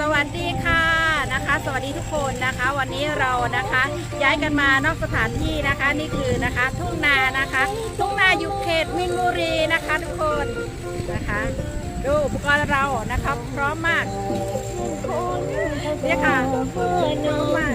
สวัสดีค่ะนะคะ สวัสดีทุกคนนะคะ วันนี้เรานะคะ ย้ายกันมานอกสถานที่นะคะนี่คือนะคะ ทุ่งนานะคะ ทุ่งนาอยู่เขตมินบุรีนะคะทุกคนนะคะ ดูอุปกรณ์เรานะคะพร้อมมากเนี่ยค่ะพร้อมมาก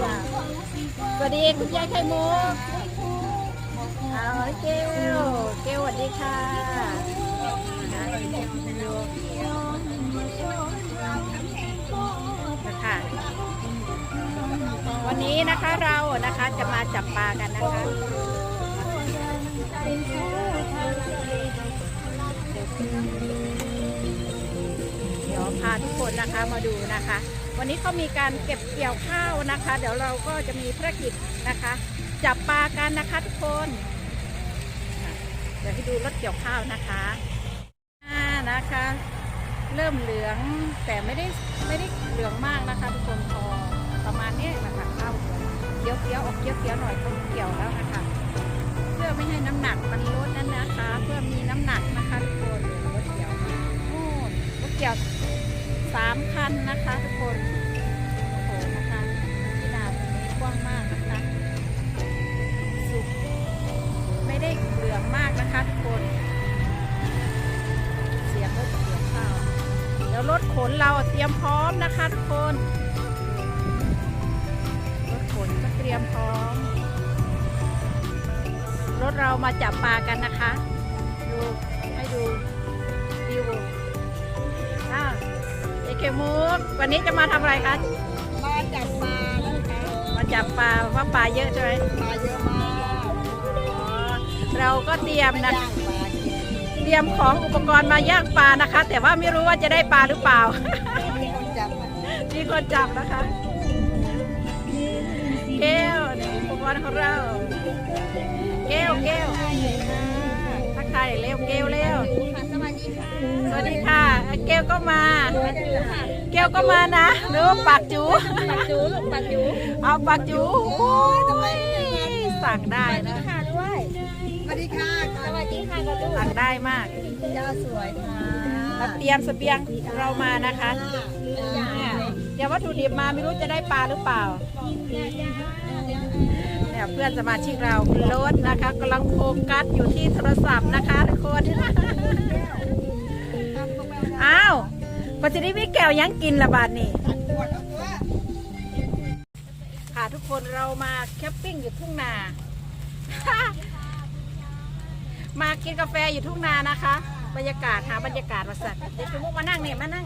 ค่ะสวัสดีคุณยายไข่มุกเอาเกลเกลสวัสดีค่ะ นนี้นะคะเรานะคะจะมาจับปลากันนะคะ เดี๋ยวพาทุกคนนะคะมาดูนะคะ วันนี้เขามีการเก็บเกี่ยวข้าวนะคะ เดี๋ยวเราก็จะมีภารกิจนะคะ จับปลากันนะคะทุกคนเดี๋ยวให้ดูรถเกี่ยวข้าวนะคะอ่านะคะ เริ่มเหลืองแต่ไม่ได้ไม่ได้เหลืองมากนะคะทุกคนพอ ประมาณนี้นะคะข้าวเกี้ยวเกี้ยวๆออกเกี้ยวเกี้ยวๆหน่อยต้องเกี่ยวแล้วนะคะ เพื่อไม่ให้น้ำหนักมันลดนั่นนะคะ เพื่อมีน้ำหนักนะคะทุกคนรถเกี่ยวโอ้รถเกี่ยวสามคันนะคะทุกคนโอ้โหนะคะที่นาตรงนี้กว้างมากนะคะสุกไม่ได้เหลืองมากนะคะทุกคนเสียงรถเกี่ยวข้าวเดี๋ยวรถขนเราเตรียมพร้อมนะคะทุกคน รียมพร้อม รถเรามาจับปลากันนะคะ ดูให้ดูวิวอ้าวเอเคมุกวันนี้จะมาทำอะไรคะมาจับปลานะคะมาจับปลาว่าปลาเยอะใช่ไหมปลาเยอะมากอ๋อเราก็เตรียมนะย่างปลากินเตรียมของอุปกรณ์มาย่างปลานะคะ แต่ว่าไม่รู้ว่าจะได้ปลาหรือเปล่ามีคนจับมามีคนจับนะคะ เกลนี่อุปกรณ์ของเราเกลเกลทักทายเร็วเกลเร็วสวัสดีค่ะ สวัสดีค่ะเกลก็มาสวัสดีค่ะเกลก็มานะหรือว่าปากจูปักจูลูกปักจูเอาปากจูโอ้ยสั่งได้นะค่ะด้วยสวัสดีค่ะ สวัสดีค่ะกับลูกสั่งได้มากเจ้าสวยค่ะเราเตรียมเสบียงเรามานะคะ เดี๋ยววัตถุดิบมาไม่รู้จะได้ปลาหรือเปล่า เนี่ยเพื่อนสมาชิกเราคุณโรถนะคะกำลังโฟกัสอยู่ที่โทรศัพท์นะคะทุกคนอ้าวปัจจุบันพี่แก้วยังกินละบาทนี่ค่ะทุกคนเรามาแคมปิ้งอยู่ทุ่งนา มากินกาแฟอยู่ทุ่งนานะคะ บรรยากาศหาบรรยากาศมาสัตว์เดี๋ยวชมุกมานั่งเนี่ยมานั่ง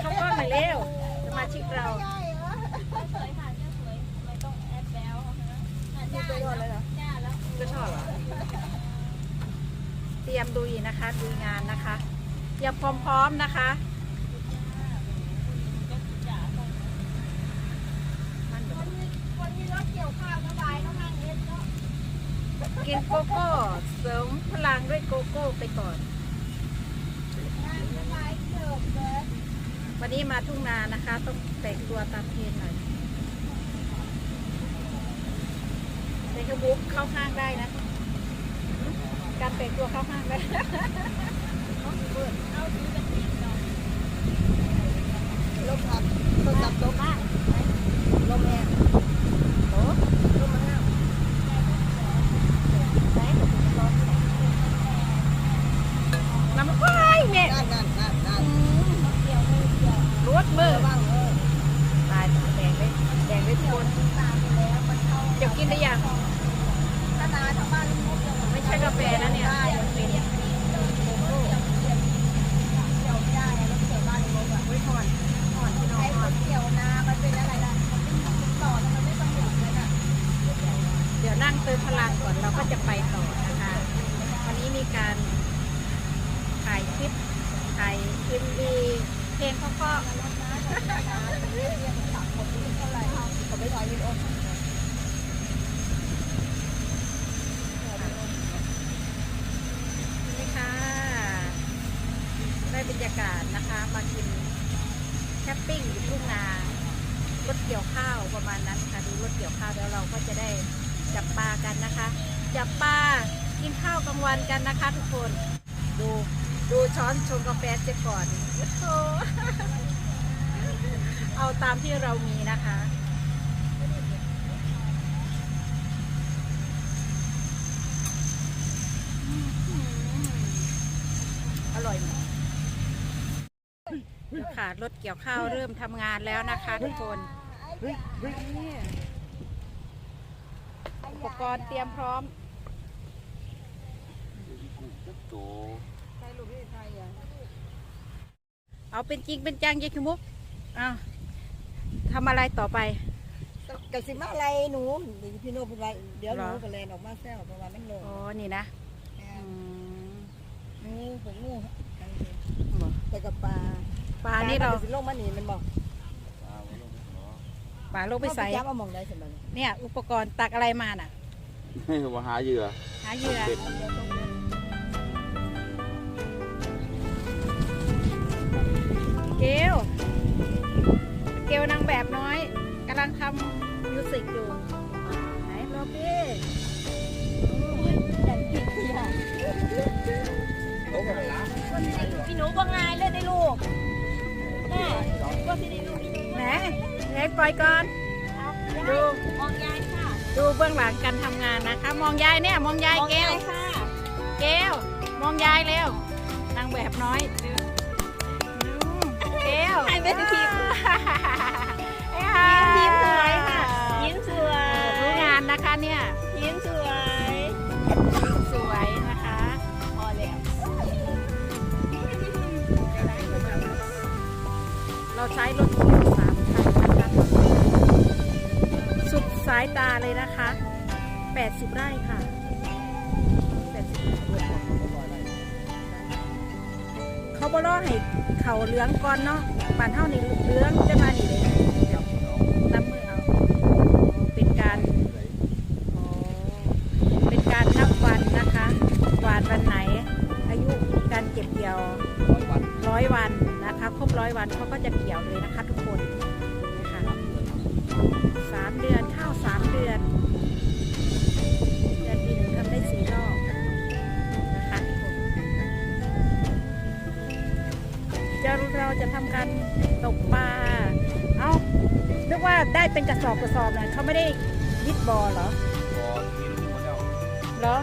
เขาก็มาเร็วสมาชิกเราก็ชอบเหรอเตรียมดูนะคะดูงานนะคะเตรียมควาพร้อมๆนะคะ กินโกโก้เสริมพลังด้วยโกโก้ไปก่อน วันนี้มาทุ่งนานะคะ ต้องแต่งตัวตามเทรนหน่อยในกระบุกเข้าห้างได้นะ การแต่งตัวเข้าห้างได้ลมพัดต้นจับตกลมแรง โอ้ ลมแรง น้ำมันว้ายแม่ นั่นนั่นนั่นนั่น รวดมือ บ้างเออ ตายแดงเลยแดงเลยทุกคนเดี๋ยวกินได้ยัง ถ้านาชาวบ้าน ไม่ใช่กาแฟนะเนี่ยเป็นไว้ทอนทอนที่น้อง ไอ้ ท ค อน นเกี่ยวนามันเป็นอะไรล่ะต่อทำไมไม่ต้องหยุดเลยน่ะ เดี๋ยว นั่งเติมพลังก่อนเราก็จะไปต่อนะคะ วันนี้มีการถ่ายคลิปถ่ายคลิปดีเพลงเพราะๆผมไม่ถ่ายวิดีโอนี่ค่ะ ได้บรรยากาศนะคะ มากินแคปปิ้งอยู่ทุ่งนารถเกี่ยวข้าวประมาณนั้นค่ะ ดูรถเกี่ยวข้าวแล้วเราก็จะได้ จับปลากันนะคะ จับปลากินข้าวกลางวันกันนะคะ ทุกคน ดูดูช้อนชงกาแฟเสียก่อนโอ้เอาตามที่เรามีนะคะอร่อยค่ะรถเกี่ยวข้าวเริ่มทำงานแล้วนะคะทุกคน ปกรณ์เตรียมพร้อมเอาเป็นจริงเป็นจังยายคิมุกอ้าวทำอะไรต่อไปกับสิมาอะไรหนูเดี๋ยวพี่โน้พูดไว้เดี๋ยวหนูเหรอก็แลนออกมาแซวประมาณนั้นเลยอ๋อนี่นะอืมงูผมงูบอกแต่กับปลาปลานี่เราสิลงมาหนีมันบอก ปลาลงไปใส่จับเอามองได้สมัยเนี่ย อุปกรณ์ตักอะไรมาน่ะมาหาเหยื่อหาเหยื่อเกลเกลนางแบบน้อยกำลังทำมิวสิกอยู่ไหนโรบี้อย่างที่เที่ยพี่หนูว่าไงเล่นได้ลูกแม่ว่าสิได้ลูก พี่หนูไหนไหนปล่อยก่อน ดู มองยายค่ะดูเบื้องหลังการทำงานนะคะ มองยายเนี่ยมองยายมองเกลยายค่ะเกลมองยายเร็วนางแบบน้อยดูเกลให้เป็นทีมยิ้ยิ้มสวยค่ะ ยิ้มสวยรู้งานนะคะเนี่ย ยิ้มสวยสวยนะคะ พอแล้ว เราใช้รถเายตาเลยนะคะ 80 ไร่ค่ะเขาบอล่อให้เขาเหลืองก่อนเนาะปานเท่านี้เหลืองจะมานี่เลยน้ำมือเอา เป็นการเป็นการนับวันนะคะหวานวันไหน อายุการเก็บเกี่ยวร้อยวันนะคะ ครบร้อยวันเขาก็จะเกี่ยวเลยนะคะทุกคน สามเดือนข้าวสามเดือนเดือนปีหนึ่งทำได้สี่รอบนะคะทุกคนเดี๋ยวเราจะทำการตกปลาเอานึกว่าได้เป็นกระสอบกระสอบนะเขาไม่ได้ยิดบอเหรอเหรอ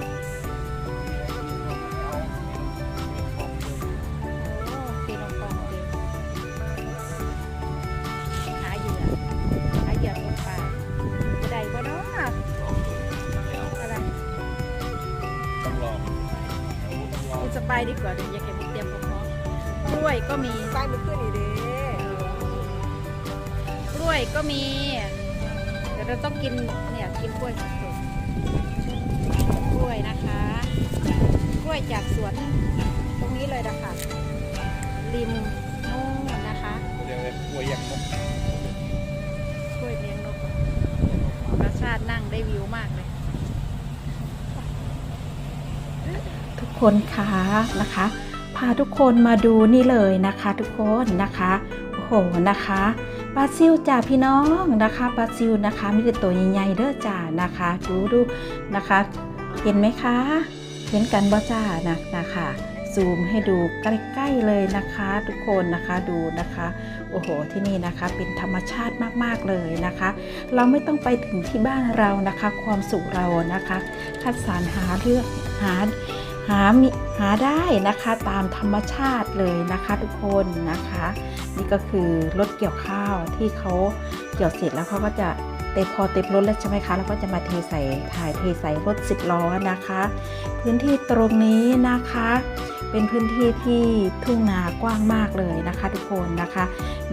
ดีกว่าเดี๋ยวอยากเก็บเตรียมพร้อมกล้วยก็มีไปมันขึ้นอีกเด้กล้วยก็มีเดี๋ยวเราต้องกินเนี่ยกินกล้วยสดๆกล้วยนะคะ กล้วยจากสวนตรงนี้เลยนะคะริมนู่นนะคะเรียกเลยกลัวยังนกกล้วยเลี้ยงนกธรรมชาตินั่งได้วิวมากเลย ทุก คนคะนะคะ พาทุกคนมาดูนี่เลยนะคะ ทุกคนนะคะโอ้โหนะคะปลาซิวจ่าพี่น้องนะคะปลาซิวนะคะมีแต่ตัวใหญ่ๆเด้อจ่านะคะ ดูดูนะคะ เห็นไหมคะ เห็นกันบ่จ้านะนะคะซูมให้ดูใกล้ๆเลยนะคะ ทุกคนนะคะดูนะคะโอ้โหที่นี่นะคะเป็นธรรมชาติมากๆเลยนะคะ เราไม่ต้องไปถึงที่บ้านเรานะคะ ความสุขเรานะคะ คัดสรรหาเลือกหา หามิหาได้นะคะตามธรรมชาติเลยนะคะทุกคนนะคะ นี่ก็คือรถเกี่ยวข้าวที่เขาเกี่ยวเสร็จแล้วเขาก็จะเต็มพอเต็มรถแล้วใช่ไหมคะแล้วก็จะมาเทใส่ถ่ายเทใส่รถสิบล้อนะคะ พื้นที่ตรงนี้นะคะ เป็นพื้นที่ที่ทุ่งนากว้างมากเลยนะคะ ทุกคนนะคะ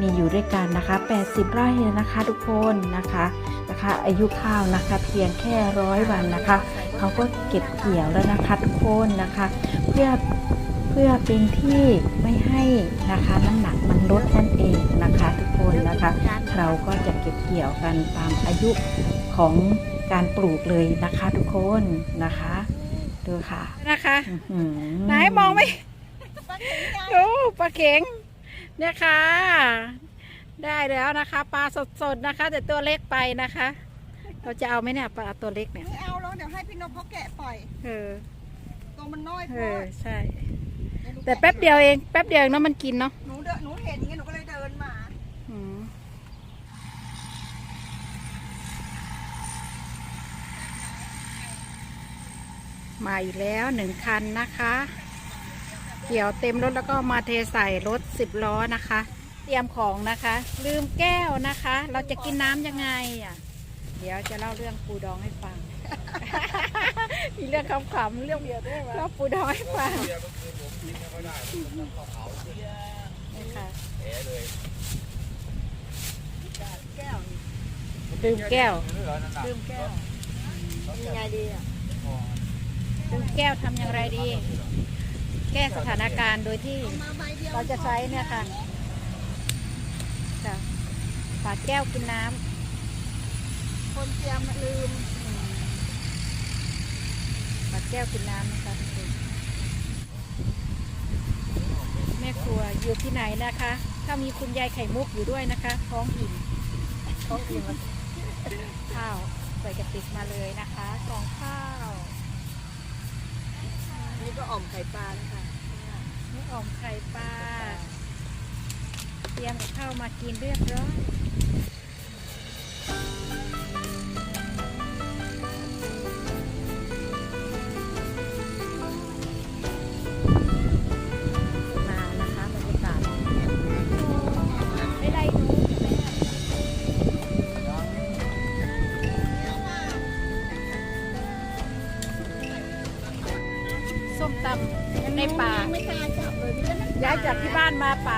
มีอยู่ด้วยกันนะคะ 80 ไร่นะคะ ทุกคนนะคะนะคะ อายุข้าวนะคะ เพียงแค่ร้อยวันนะคะ เขาก็เก็บเกี่ยวแล้วนะคะทุกคนนะคะ เพื่อเพื่อเป็นที่ไม่ให้นะคะน้ำหนักมันลดนั่นเองนะคะทุกคนนะคะ เราก็จะเก็บเกี่ยวกันตามอายุของการปลูกเลยนะคะ ทุกคนนะคะดูค่ะนะคะไหนมองไม่โอ้ปลาเข็งเนี่ยค่ะ ได้แล้วนะคะ ปลาสดๆนะคะ แต่ตัวเล็กไปนะคะ เราจะเอาไหมเนี่ยปลาตัวเล็กเนี่ย ไม่เอาแล้วเดี๋ยวให้พี่นพเขาแกะปล่อยเออ ตัวมันน้อยเอพออใช่ แต่แป๊บเดียวเอง แป๊บเดียวเองเนาะมันกินเนาะหนูเดินหนูเห็นอย่างเงี้ยหนูก็เลยเดินมา อืมมาอีกแล้วหนึ่งคันนะคะ เกี่ยวเต็มรถแล้วก็มาเทใส่รถสิบล้อนะคะ เตรียมของนะคะ ลืมแก้วนะคะ เราจะกินน้ำยังไงอะ เดี๋ยวจะเล่าเรื่องปูดองให้ฟัง มีเรื่องขำๆเรื่องเดียวด้วยเล่าปูดองให้ฟังเบียร์เมื่อคืนผมกินไม่ค่อยได้ผมต้องเข้าเขานี่ค่ะแผลเลยแก้วดื่มแก้วดื่มแก้วยังไงดีอะดื่มแก้วทำอย่างไรดี แก้สถานการณ์โดยที่มาใบเดียวเราจะใช้เนี่ยค่ะค่ะฝาแก้วกินน้ คนเตรียมลืมำฝาแก้วกินน้ำนะคะทุกคนแม่ครัวอยู่ที่ไหนนะคะ ถ้ามีคุณยายไข่มุกอยู่ด้วยนะคะ ท้องอิ่มท้องอิ่มข้าวใส่กระติกมาเลยนะคะกล่องข้าวนี่ก็อ่อมไข่ปลานะคะนี่อ่อมไข่ปลาเตรียมกับข้าวมากินเรียบร้อยานมาป่า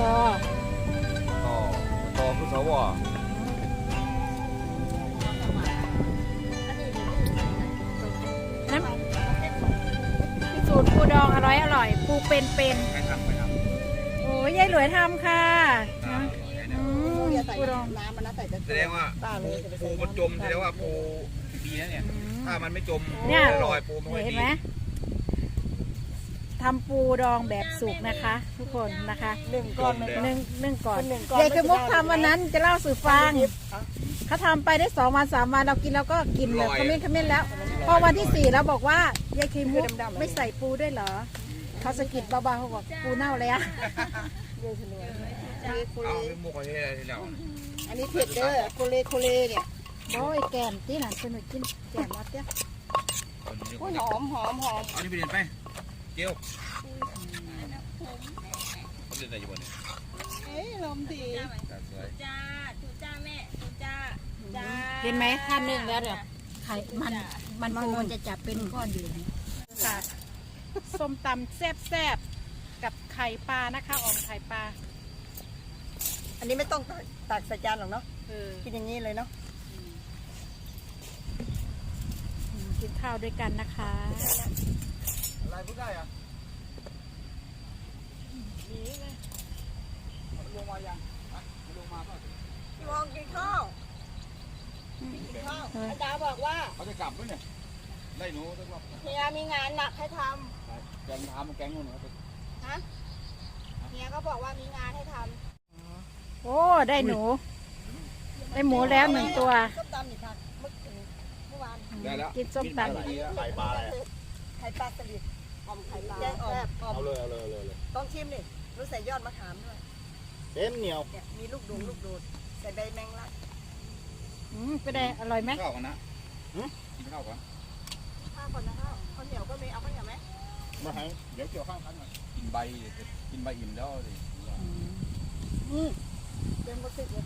ตอต่อต่อคือสวน้ำสูตรปูดองอร่อยอร่อยปูเป็นเป็นใครทำใครทำๆโอ้ยยายหลวยทำค่ะอ่าอืมอย่าใส่ปูดองน้ำมันนะใส่แต่แสดงว่าตาเลยจะไปปูใส่มันจมแสดงว่าปูดีนะเนี่ยอืมถ้ามันไม่จมเนี่ยลอยปูไม่ค่อยเห็นดีไหม ทำปูดองแบบสุกนะคะ ทุกคนนะคะหนึ่งก้อนเลยหนึ่งหนึ่งก่อนหนึ่งก้อนยายเคยมุกทำวันนั้นจะเล่าสู่ฟังเขาทำไปได้สองวันสามวันเรากินเราก็กินแบบขมิ้นขมิ้นแล้ว พอวันที่สี่เราบอกว่ายายคีมุกไม่ใส่ปูด้วยเหรอเขาสะกิดเบาๆเขาบอกปูเน่าแล้วเยอะชนวยโคเลเอาไปมุกประเทศอะไรที่เราอันนี้เผ็ดเด้อโคเลโคเลเนี่ยโอ้ยแกมที่หนันสนุกกินแกมวัดเนี่ยโอ้ยหอมหอมหอมเอานี่ไปเรียนไป เจียวเขาเรียนอะไรอยู่บนนี้เอ้ยลมดีตาสวยจ้าถูจ้าแม่ถูจ้าจ้าเห็นไหมท่านนึ่งแล้วเดี๋ยวไข่มันมันปูมันจะจับเป็นก้อนอยู่นี่ค่ะส้มตำแซ่บๆกับไข่ปลานะคะอ่อมไข่ปลาอันนี้ไม่ต้องตักตักใส่จานหรอกเนาะเออกินอย่างนี้เลยเนาะอืมกินข้าวด้วยกันนะคะ อะไรพูดได้อะลงมายังลงมาป่ะมองกินข้าวกินข้าวอาจารย์บอกว่าเขาจะกลับไหมเนี่ยได้หนูสักรอบเฮียมีงานหนักให้ทแกงทำแกงนู่นนะครับำฮะเฮียเขาบอกว่ามีงานให้ทโอ้ได้หนูได้หมูแล้วหนึ่งตัวำส้มตำอีกค่ะเมื่อคืนเมื่อวานได้แล้วกินส้มตำ ไข่ปลาอะไรไข่ปลาสลิด ออมไข่ปลาแกงออมออมเอาเลยเอาเลยเอาเลยเลยต้องชิมนี่รู้ใส่ยอดมะขามด้วยเต็มเหนียวเนี่ยมีลูกดูลูกดูดใส่ใบแมงลักอืมไปได้อร่อยไหมข้าวกันนะกินข้าวก่อนข้าวก่อนนะข้าวข้าวเหนียวก็มีเอาข้าวเหนียวไหมมาให้เดี๋ยวเกี่ยวข้าวกันหน่อยกินใบกินใบอิ่มแล้วสิอืมเต็มกระติกเลย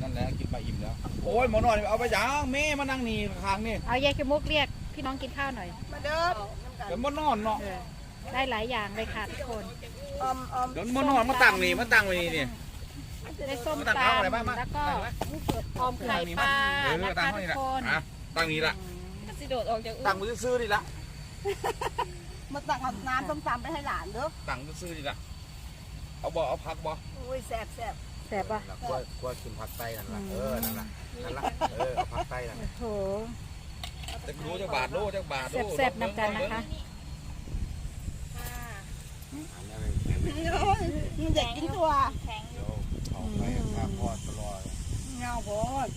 นั่นแหละกินใบอิ่มแล้วโอ้ยหมอนอนเอาไปยังแม่มานั่งนี่ข้างนี่เอายายขมุกเรียกพี่น้องกินข้าวหน่อยมาเดินน้ำกัน เดี๋ยวมานอนเนาะเออได้หลายอย่างเลยค่ะทุกคน ออมออมเดี๋ยวมานอนมาตั้งนี่มาตั้งไว้นี่นี่ ได้ส้มมาตั้งข้าวอะไรตำบ้างมาแล้วก็ตั้งไว้ออมไข่ปลาเออนะตั้งคะห้องทุนี่กละคนอะตั้งนี้ละสิโดดออกจากตั้งมือซื้อนี่ละมาตักเอาน้ำส้มตำไปให้หลานเด้อตังค์ซื้อนี่ละเอาบ่เอาพักบ่อุ้ยแซ่บแซ่บแสบปะกลัวกลัวกินผักไตนั่นล่ะเออนั่นล่ะนั่นล่ะเออเอาผักไตนั่นโอ้โห จะรู้จักบาทโลจักบาทโลแซ่บๆนำกันนะคะอันนี้มันมันเด็กกินตัว แข็งอเดี๋ยู่ยวเอาไปข้าวทอดตลอดเงาโพด